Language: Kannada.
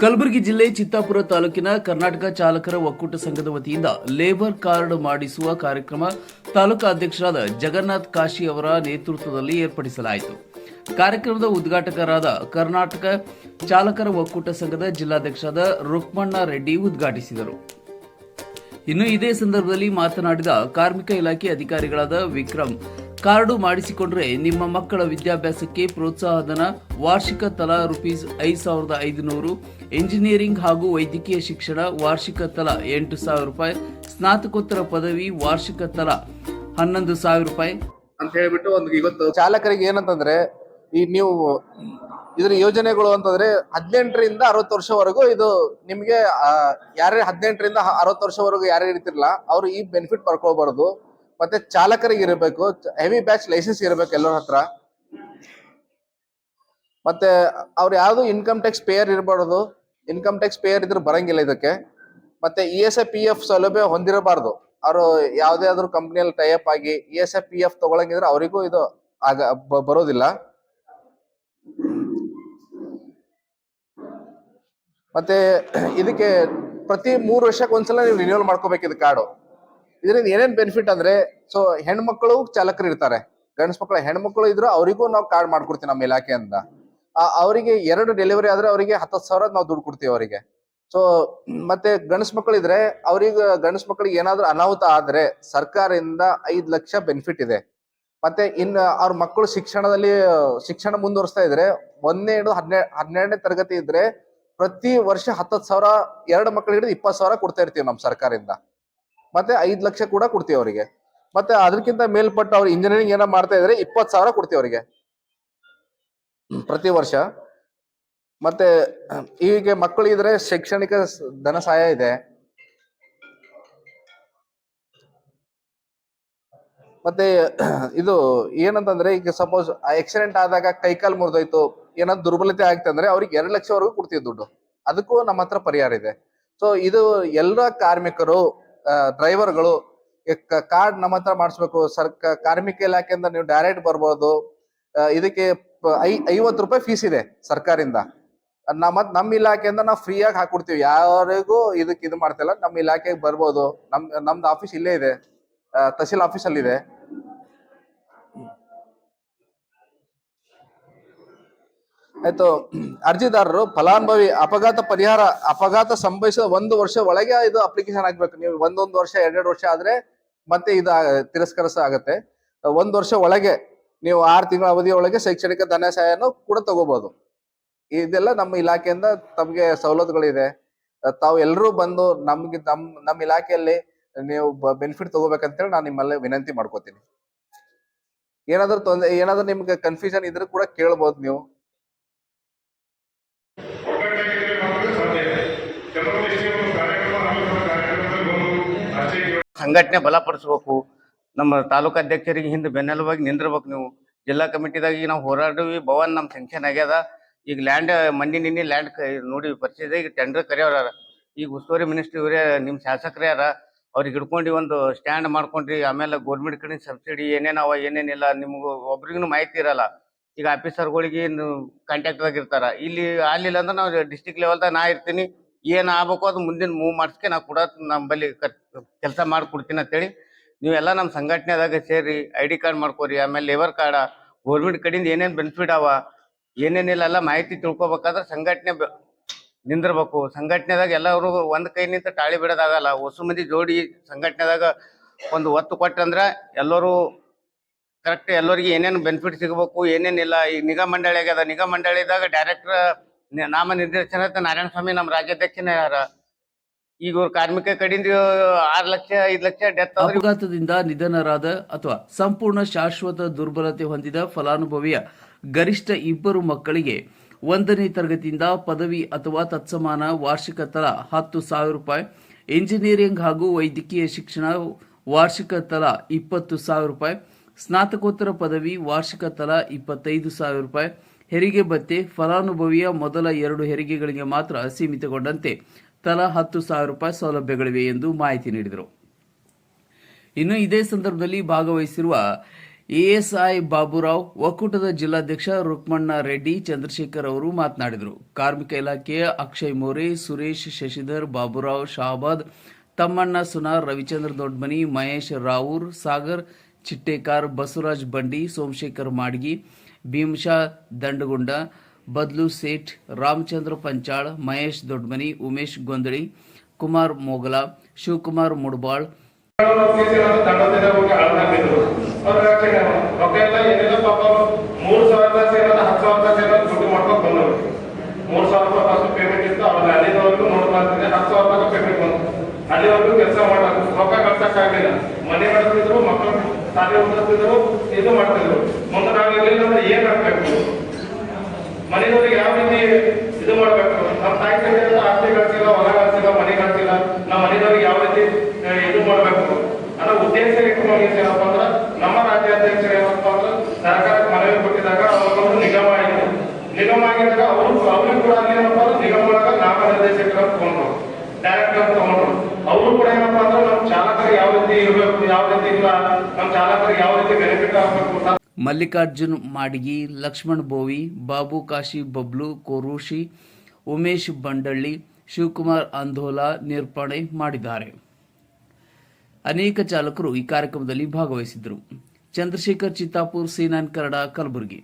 ಕಲಬುರಗಿ ಜಿಲ್ಲೆ ಚಿತ್ತಾಪುರ ತಾಲೂಕಿನ ಕರ್ನಾಟಕ ಚಾಲಕರ ಒಕ್ಕೂಟ ಸಂಘದ ವತಿಯಿಂದ ಲೇಬರ್ ಕಾರ್ಡ್ ಮಾಡಿಸುವ ಕಾರ್ಯಕ್ರಮ ತಾಲೂಕಾ ಅಧ್ಯಕ್ಷರಾದ ಜಗನ್ನಾಥ್ ಕಾಶಿ ಅವರ ನೇತೃತ್ವದಲ್ಲಿ ಏರ್ಪಡಿಸಲಾಯಿತು. ಕಾರ್ಯಕ್ರಮದ ಉದ್ಘಾಟಕರಾದ ಕರ್ನಾಟಕ ಚಾಲಕರ ಒಕ್ಕೂಟ ಸಂಘದ ಜಿಲ್ಲಾಧ್ಯಕ್ಷರಾದ ರುಕ್ಮಣ್ಣ ರೆಡ್ಡಿ ಉದ್ಘಾಟಿಸಿದರು. ಇನ್ನು ಇದೇ ಸಂದರ್ಭದಲ್ಲಿ ಮಾತನಾಡಿದ ಕಾರ್ಮಿಕ ಇಲಾಖೆ ಅಧಿಕಾರಿಗಳಾದ ವಿಕ್ರಮ್ ಕಾರ್ಡು ಮಾಡಿಸಿಕೊಂಡ್ರೆ ನಿಮ್ಮ ಮಕ್ಕಳ ವಿದ್ಯಾಭ್ಯಾಸಕ್ಕೆ ಪ್ರೋತ್ಸಾಹಧನ. ವಾರ್ಷಿಕ ತಲಾ ರುಪೀಸ್ ಐದು ಸಾವಿರದ ಐದುನೂರು. ಎಂಜಿನಿಯರಿಂಗ್ ಹಾಗೂ ವೈದ್ಯಕೀಯ ಶಿಕ್ಷಣ ವಾರ್ಷಿಕ ತಲಾ ಎಂಟು ಸಾವಿರ ರೂಪಾಯಿ. ಸ್ನಾತಕೋತ್ತರ ಪದವಿ ವಾರ್ಷಿಕ ತಲಾ ಹನ್ನೊಂದು ಸಾವಿರ ರೂಪಾಯಿ. ಅಂತ ಹೇಳಿಬಿಟ್ಟು ಒಂದು ಇವತ್ತು ಚಾಲಕರಿಗೆ ಏನಂತಂದ್ರೆ ಈ ನೀವು ಇದ್ರ ಯೋಜನೆಗಳು ಅಂತಂದ್ರೆ ಹದಿನೆಂಟರಿಂದ ಅರವತ್ತು ವರ್ಷವರೆಗೂ ಇದು ನಿಮಗೆ ಯಾರೇ ಹದಿನೆಂಟರಿಂದ ಅರವತ್ತು ವರ್ಷವರೆಗೂ ಯಾರೇ ಇರ್ತಿರಲ್ಲ ಅವರು ಈ ಬೆನಿಫಿಟ್ ಪಡ್ಕೊಳ್ಬಾರ್ದು. ಮತ್ತೆ ಚಾಲಕರಿಗೆ ಇರಬೇಕು ಹೆವಿ ಬ್ಯಾಚ್ ಲೈಸೆನ್ಸ್ ಇರಬೇಕು ಎಲ್ಲರ ಹತ್ರ. ಮತ್ತೆ ಅವ್ರು ಯಾವ್ದು ಇನ್ಕಮ್ ಟ್ಯಾಕ್ಸ್ ಪೇಯರ್ ಇರಬಾರ್ದು ಇನ್ಕಮ್ ಟ್ಯಾಕ್ಸ್ ಪೇಯರ್ ಇದ್ರೆ ಬರಂಗಿಲ್ಲ ಇದಕ್ಕೆ. ಮತ್ತೆ E S I P F ಸೌಲಭ್ಯ ಹೊಂದಿರಬಾರ್ದು. ಅವರು ಯಾವುದೇ ಆದ್ರೂ ಕಂಪ್ನಿಯಲ್ಲಿ ಟೈಅಪ್ ಆಗಿ E S I P F ತಗೊಳಂಗಿದ್ರೆ ಅವರಿಗೂ ಇದು ಆಗ ಬರೋದಿಲ್ಲ. ಮತ್ತೆ ಇದಕ್ಕೆ ಪ್ರತಿ ಮೂರು ವರ್ಷಕ್ಕೆ ಒಂದ್ಸಲ ನೀವು ರಿನ್ಯೂವಲ್ ಮಾಡ್ಕೋಬೇಕು ಇದು ಕಾರ್ಡು ಇದರಿಂದ ಏನೇನ್ ಬೆನಿಫಿಟ್ ಅಂದ್ರೆ ಸೊ ಹೆಣ್ಮಕ್ಳು ಚಾಲಕರು ಇರ್ತಾರೆ. ಗಂಡ್ಸ್ ಮಕ್ಕಳು ಹೆಣ್ಮಕ್ಳು ಇದ್ರು ಅವರಿಗೂ ನಾವು ಕಾರ್ಡ್ ಮಾಡ್ಕೊಡ್ತೀವಿ ನಮ್ಮ ಇಲಾಖೆಯಿಂದ ಅವರಿಗೆ ಎರಡು ಡೆಲಿವರಿ ಆದ್ರೆ ಅವರಿಗೆ ಹತ್ತತ್ತು ಸಾವಿರ ನಾವು ದುಡ್ಡು ಕೊಡ್ತೀವಿ ಅವರಿಗೆ. ಸೊ ಮತ್ತೆ ಗಂಡಸ್ ಮಕ್ಕಳು ಇದ್ರೆ ಅವ್ರಿಗೆ ಗಂಡಸ್ ಮಕ್ಕಳಿಗೆ ಏನಾದ್ರೂ ಅನಾಹುತ ಆದ್ರೆ ಸರ್ಕಾರದಿಂದ ಐದು ಲಕ್ಷ ಬೆನಿಫಿಟ್ ಇದೆ. ಮತ್ತೆ ಇನ್ ಅವ್ರ ಮಕ್ಕಳು ಶಿಕ್ಷಣದಲ್ಲಿ, ಶಿಕ್ಷಣ ಮುಂದುವರಿಸ್ತಾ ಇದ್ರೆ, ಒಂದನೇ ಹಿಡಿದು ಹನ್ನೆ ಹನ್ನೆರಡನೇ ತರಗತಿ ಇದ್ರೆ ಪ್ರತಿ ವರ್ಷ ಹತ್ತತ್ತು ಸಾವಿರ, ಎರಡು ಮಕ್ಕಳು ಹಿಡಿದು ಇಪ್ಪತ್ತು ಸಾವಿರ ಕೊಡ್ತಾ ಇರ್ತೀವಿ ನಮ್ಮ ಸರ್ಕಾರದಿಂದ. ಮತ್ತೆ ಐದು ಲಕ್ಷ ಕೂಡ ಕೊಡ್ತೀವಿ ಅವರಿಗೆ. ಮತ್ತೆ ಅದಕ್ಕಿಂತ ಮೇಲ್ಪಟ್ಟು ಅವ್ರು ಇಂಜಿನಿಯರಿಂಗ್ ಏನೋ ಮಾಡ್ತಾ ಇದ್ರೆ ಇಪ್ಪತ್ತು ಸಾವಿರ ಕೊಡ್ತೀವಿ ಅವರಿಗೆ. ಪ್ರತಿ ವರ್ಷ. ಮತ್ತೆ ಈಗ ಮಕ್ಕಳಿದ್ರೆ ಶೈಕ್ಷಣಿಕ ಧನ ಸಹಾಯ ಇದೆ. ಮತ್ತೆ ಇದು ಏನಂತಂದ್ರೆ ಈಗ ಸಪೋಸ್ ಆಕ್ಸಿಡೆಂಟ್ ಆದಾಗ ಕೈಕಾಲ್ ಮುರಿದೋಯ್ತು, ಏನಾದ್ರು ದುರ್ಬಲತೆ ಅಂದ್ರೆ ಅವ್ರಿಗೆ ಎರಡು ಲಕ್ಷವರೆಗೂ ಕೊಡ್ತೀವಿ ದುಡ್ಡು. ಅದಕ್ಕೂ ನಮ್ಮ ಹತ್ರ ಪರಿಹಾರ ಇದೆ. ಸೊ ಇದು ಎಲ್ಲ ಕಾರ್ಮಿಕರು ಡ್ರೈವರ್ಗಳು ಕಾರ್ಡ್ ನಮ್ಮ ಹತ್ರ ಮಾಡಿಸ್ಬೇಕು. ಸರ್ಕ ಕಾರ್ಮಿಕ ಇಲಾಖೆಯಿಂದ ನೀವು ಡೈರೆಕ್ಟ್ ಬರ್ಬೋದು. ಇದಕ್ಕೆ ಐ, ಐವತ್ತು ರೂಪಾಯಿ ಫೀಸ್ ಇದೆ ಸರ್ಕಾರದಿಂದ. ನಮ್ಮ ನಮ್ಮ ಇಲಾಖೆಯಿಂದ ನಾವು ಫ್ರೀ ಆಗಿ ಹಾಕೊಡ್ತೀವಿ ಯಾರಿಗೂ ಇದಕ್ಕೆ ಇದು ಮಾಡ್ತಿಲ್ಲ. ನಮ್ಮ ಇಲಾಖೆಗೆ ಬರ್ಬೋದು. ನಮ್ಮ ನಮ್ದು ಆಫೀಸ್ ಇಲ್ಲೇ ಇದೆ. ತಹಸೀಲ್ ಆಫೀಸ್ ಅಲ್ಲಿ ಇದೆ ಆಯ್ತು. ಅರ್ಜಿದಾರರು ಫಲಾನುಭವಿ ಅಪಘಾತ ಪರಿಹಾರ, ಅಪಘಾತ ಸಂಭವಿಸಿದ ಒಂದು ವರ್ಷ ಒಳಗೆ ಇದು ಅಪ್ಲಿಕೇಶನ್ ಆಗ್ಬೇಕು ನೀವು ಒಂದೊಂದು ವರ್ಷ, ಎರಡೆರಡು ವರ್ಷ ಆದ್ರೆ ಮತ್ತೆ ಇದು ತಿರಸ್ಕರಿಸ ಆಗತ್ತೆ. ಒಂದು ವರ್ಷ ಒಳಗೆ, ನೀವು ಆರು ತಿಂಗಳ ಅವಧಿಯ ಒಳಗೆ ಶೈಕ್ಷಣಿಕ ಧನ ಸಹಾಯನು ಕೂಡ ತಗೋಬಹುದು ಇದೆಲ್ಲ ನಮ್ಮ ಇಲಾಖೆಯಿಂದ ತಮಗೆ ಸವಲತ್ತುಗಳಿದೆ. ತಾವು ಎಲ್ಲರೂ ಬಂದು ನಮ್ಗೆ, ನಮ್ ನಮ್ಮ ಇಲಾಖೆಯಲ್ಲಿ ನೀವು ಬೆನಿಫಿಟ್ ತಗೋಬೇಕಂತೇಳಿ ನಾನು ನಿಮ್ಮಲ್ಲಿ ವಿನಂತಿ ಮಾಡ್ಕೋತೀನಿ. ಏನಾದ್ರೂ ತೊಂದರೆ, ಏನಾದ್ರೂ ನಿಮ್ಗೆ ಕನ್ಫ್ಯೂಷನ್ ಇದ್ರೆ ಕೂಡ ಕೇಳ್ಬೋದು ನೀವು ಒಗ್ಗಟ್ಟಾಗಿದ್ದರೆ ಮಾತ್ರ ಸಾಧ್ಯ ಇದೆ ಕೆಲವು ವಿಷಯಗಳು ಕಾರ್ಯಕ್ರಮ ಹಮ್ಮಿಕೊಂಡ ಕಾರ್ಯಕ್ರಮದಲ್ಲಿ ಬಂದು ಅಷ್ಟೇ ಸಂಘಟನೆ ಬಲಪಡಿಸ್ಬೇಕು. ನಮ್ಮ ತಾಲೂಕು ಅಧ್ಯಕ್ಷರಿಗೆ ಹಿಂದೆ ಬೆನ್ನೆಲುಬಾಗಿ ನಿಂದಿರ್ಬೇಕು ನೀವು. ಜಿಲ್ಲಾ ಕಮಿಟಿದಾಗ ಈಗ ನಾವು ಹೋರಾಡಿವಿ. ಭವನ್ ನಮ್ಮ ಸಂಖ್ಯಾನ ಆಗ್ಯದ. ಈಗ ಲ್ಯಾಂಡ್ ಮಂಡಿ ನಿನ್ನೆ ಲ್ಯಾಂಡ್ ನೋಡಿ ಪರಿಚಯ ಈಗ ಟೆಂಡರ್ ಕರೆಯವ್ರ. ಈಗ ಉಸ್ತುವಾರಿ ಮಿನಿಸ್ಟ್ರಿ ಇವರೇ ನಿಮ್ಮ ಶಾಸಕರೇ ಯಾರ? ಅವ್ರಿಗೆ ಹಿಡ್ಕೊಂಡು ಒಂದು ಸ್ಟ್ಯಾಂಡ್ ಮಾಡ್ಕೊಂಡ್ರಿ. ಆಮೇಲೆ ಗೌರ್ಮೆಂಟ್ ಕಡೆ ಸಬ್ಸಿಡಿ ಏನೇನವ ಏನೇನಿಲ್ಲ ನಿಮ್ಗೆ ಒಬ್ರಿಗೂ ಮಾಹಿತಿ ಇರಲ್ಲ. ಈಗ ಆಫೀಸರ್ಗಳಿಗೆ ಕಾಂಟ್ಯಾಕ್ಟ್ದಾಗ ಇರ್ತಾರ. ಇಲ್ಲಿ ಆಗಲಿಲ್ಲ ಅಂದ್ರೆ ನಾವು ಡಿಸ್ಟಿಕ್ ಲೆವೆಲ್ದಾಗ ನಾ ಇರ್ತೀನಿ. ಏನ್ ಆಗ್ಬೇಕು ಅದು ಮುಂದಿನ ಮೂವ್ ಮಾಡ್ಸ್ಕೆ ನಾ ಕೂಡ ನಮ್ಮಲ್ಲಿ ಕೆಲಸ ಮಾಡ್ಕೊಡ್ತೀನಿ ಅಂತೇಳಿ. ನೀವೆಲ್ಲ ನಮ್ಮ ಸಂಘಟನೆದಾಗ ಸೇರಿ ಐ ಡಿ ಕಾರ್ಡ್ ಮಾಡ್ಕೋರಿ, ಆಮೇಲೆ ಲೇಬರ್ ಕಾರ್ಡ ಗೋರ್ಮೆಂಟ್ ಕಡೆಯಿಂದ ಏನೇನು ಬೆನಿಫಿಟ್ ಅವ, ಏನೇನಿಲ್ಲ ಎಲ್ಲ ಮಾಹಿತಿ ತಿಳ್ಕೊಬೇಕಾದ್ರೆ ಸಂಘಟನೆ ನಿಂದಿರ್ಬೇಕು. ಸಂಘಟನೆದಾಗ ಎಲ್ಲರೂ ಒಂದ್ ಕೈ ನಿಂತ ತಾಳಿ ಬಿಡೋದಾಗಲ್ಲ. ಹೊಸ ಮಂದಿ ಜೋಡಿ ಸಂಘಟನೆದಾಗ ಒಂದು ಒತ್ತು ಕೊಟ್ಟಂದ್ರೆ ಎಲ್ಲರೂ ಕರೆಕ್ಟ್ ಎಲ್ಲರಿಗೆ ಏನೇನು ಬೆನಿಫಿಟ್ ಸಿಗಬೇಕು, ಏನೇನಿಲ್ಲ. ಈಗ ನಿಗಮ ಮಂಡಳಿ ಆಗ್ಯದ ನಿಗಮ ಮಂಡಳಿದಾಗ ಡೈರೆಕ್ಟರ್ ನಾಮ ನಿರ್ದೇಶನ ನಾರಾಯಣ ಸ್ವಾಮಿ ನಮ್ಮ ರಾಜ್ಯಾಧ್ಯಕ್ಷನೇ ಈಗ ಕಾರ್ಮಿಕ ಕಡಿಂದ ಆರು ಲಕ್ಷ, ಐದು ಲಕ್ಷ ಡೆತ್ ಅಪಘಾತದಿಂದ ನಿಧನರಾದ ಅಥವಾ ಸಂಪೂರ್ಣ ಶಾಶ್ವತ ದುರ್ಬಲತೆ ಹೊಂದಿದ ಫಲಾನುಭವಿಯ ಗರಿಷ್ಠ ಇಬ್ಬರು ಮಕ್ಕಳಿಗೆ ಒಂದನೇ ತರಗತಿಯಿಂದ ಪದವಿ ಅಥವಾ ತತ್ಸಮಾನ ವಾರ್ಷಿಕ ತಲಾ ಹತ್ತು ಸಾವಿರ ರೂಪಾಯಿ ಇಂಜಿನಿಯರಿಂಗ್ ಹಾಗೂ ವೈದ್ಯಕೀಯ ಶಿಕ್ಷಣ ವಾರ್ಷಿಕ ತಲಾ ಇಪ್ಪತ್ತು ಸಾವಿರ ರೂಪಾಯಿ, ಸ್ನಾತಕೋತ್ತರ ಪದವಿ ವಾರ್ಷಿಕ ತಲಾ ಇಪ್ಪತ್ತೈದು ಸಾವಿರ ರೂಪಾಯಿ ಹೆರಿಗೆ ಭತ್ತೆ ಫಲಾನುಭವಿಯ ಮೊದಲ ಎರಡು ಹೆರಿಗೆಗಳಿಗೆ ಮಾತ್ರ ಸೀಮಿತಗೊಂಡಂತೆ ತಲಾ ಹತ್ತು ಸಾವಿರ ರೂಪಾಯಿ ಸೌಲಭ್ಯಗಳಿವೆ ಎಂದು ಮಾಹಿತಿ ನೀಡಿದರು. ಇನ್ನು ಇದೇ ಸಂದರ್ಭದಲ್ಲಿ ಭಾಗವಹಿಸಿರುವ ಎಎಸ್ಐ ಬಾಬುರಾವ್, ಒಕ್ಕೂಟದ ಜಿಲ್ಲಾಧ್ಯಕ್ಷ ರುಕ್ಮಣ್ಣ ರೆಡ್ಡಿ, ಚಂದ್ರಶೇಖರ್ ಅವರು ಮಾತನಾಡಿದರು. ಕಾರ್ಮಿಕ ಇಲಾಖೆಯ ಅಕ್ಷಯ್ ಮೋರೆ, ಸುರೇಶ್ ಶಶಿಧರ್, ಬಾಬುರಾವ್ ಶಹಾಬಾದ್, ತಮ್ಮಣ್ಣ ಸುನಾರ್, ರವಿಚಂದ್ರ ದೊಡ್ಮನಿ, ಮಹೇಶ್ ರಾವೂರ್, ಸಾಗರ್ ಚಿಟ್ಟೇಕಾರ್, ಬಸವರಾಜ್ ಬಂಡಿ, ಸೋಮಶೇಖರ್ ಮಾಡ್ಗಿ ಭೀಮಶಾ ದಂಡಗುಂಡ, ಬದ್ಲು ಸೇಠ್, ರಾಮಚಂದ್ರ ಪಂಚಾಳ್, ಮಹೇಶ್ ದೊಡ್ಮನಿ, ಉಮೇಶ್ ಗೊಂದಳಿ, ಕುಮಾರ್ ಮೊಗಲ, ಶಿವಕುಮಾರ್ ಮುಡ್ಬಾಳ್. ಅಲ್ಲಿವರೆಗೂ ಕೆಲಸ ರೊಕ್ಕ ಮನೆ ನಡೆಸಿದ್ರು ಮಕ್ಕಳು ಶಾಲೆ ಓದಿಸ್ತಿದ್ರು ಇದು ಮಾಡ್ತಿದ್ರು. ಮುಂದೆ ನಾವು ಅಂದ್ರೆ ಏನ್ ಆಗ್ಬೇಕು ಮನೆಯವ್ರಿಗೆ ಯಾವ ರೀತಿ ಇದು ಮಾಡ್ಬೇಕು? ನಮ್ಮ ತಾಯಿ ತಂದೆ ಆಸ್ತಿ ಗಳಿಸಿಲ್ಲ ಹೊಲ ಗಳಿಸಿಲ್ಲ ಮನೆ ನಮ್ಮ ಮನೆಯವ್ರಿಗೆ ಯಾವ ರೀತಿ ಇದು ಮಾಡ್ಬೇಕು? ಅನ್ನೋ ಉದ್ದೇಶ ಇಟ್ಕೊಂಡು ಅಂದ್ರೆ, ನಮ್ಮ ರಾಜ್ಯಾಧ್ಯಕ್ಷರು ಏನಪ್ಪ ಅಂದ್ರೆ ಸರ್ಕಾರಕ್ಕೆ ಮನವಿ ಕೊಟ್ಟಿದಾಗ ಅವರು ನಿಗಮ ಆಯಿತು ನಿಗಮ ಆಗಿದ್ದಾಗ ಅವರು ಅವ್ರಿಗೆ ಕೂಡ ಅಲ್ಲಿ ಏನಪ್ಪ ಅಂದ್ರೆ ನಿಗಮ ಒಳಗ ನಾಮ ನಿರ್ದೇಶಕರ ತಗೊಂಡ್ರು ಡೈರೆಕ್ಟರ್ ತಗೊಂಡ್ರು. ಅವರು ಕೂಡ ಏನಪ್ಪ ಅಂದ್ರೆ ಮಲ್ಲಿಕಾರ್ಜುನ್ ಮಾಡಗಿ, ಲಕ್ಷ್ಮಣ್ ಬೋವಿ, ಬಾಬು ಕಾಶಿ ಬಬ್ಲು, ಕೋರೂಶಿ, ಉಮೇಶ್ ಬಂಡಳ್ಳಿ, ಶಿವಕುಮಾರ್ ಅಂಧೋಲಾ ನಿರ್ಪಣೆ ಮಾಡಿದ್ದಾರೆ. ಅನೇಕ ಚಾಲಕರು ಈ ಕಾರ್ಯಕ್ರಮದಲ್ಲಿ ಭಾಗವಹಿಸಿದ್ದರು. ಚಂದ್ರಶೇಖರ್ ಚಿತ್ತಾಪುರ್, ಸೀನಾನ್ ಕನ್ನಡ, ಕಲಬುರಗಿ.